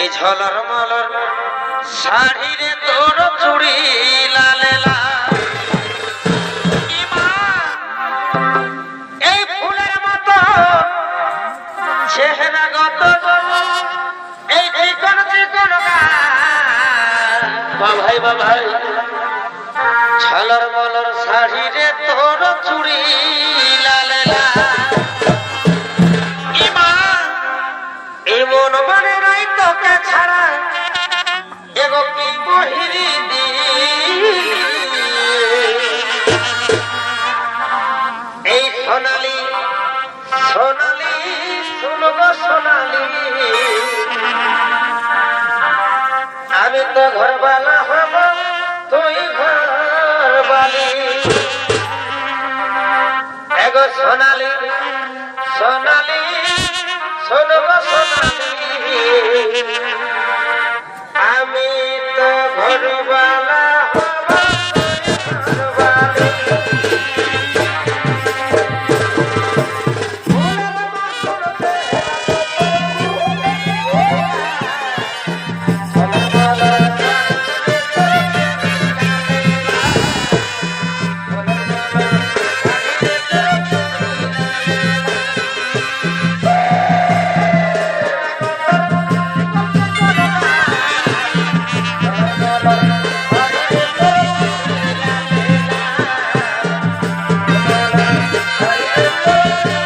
এই ঝলর মলর শাড়িরে তোর চুড়ি লালেলা এই ফুলের মতো চেহারা গত এই চিকন চিকন বাভাই বাভাই ঝলর মলর শাড়িরে তোর চুড়ি এমন মানে নাই তোকে ছাড়া এগো কি বহিরি দি এই সোনালি সোনালি, শুনব সোনালি। আমি তো ঘরবালা হব, তুই ঘরবালি। এগো সোনালি সোনালি Yeah.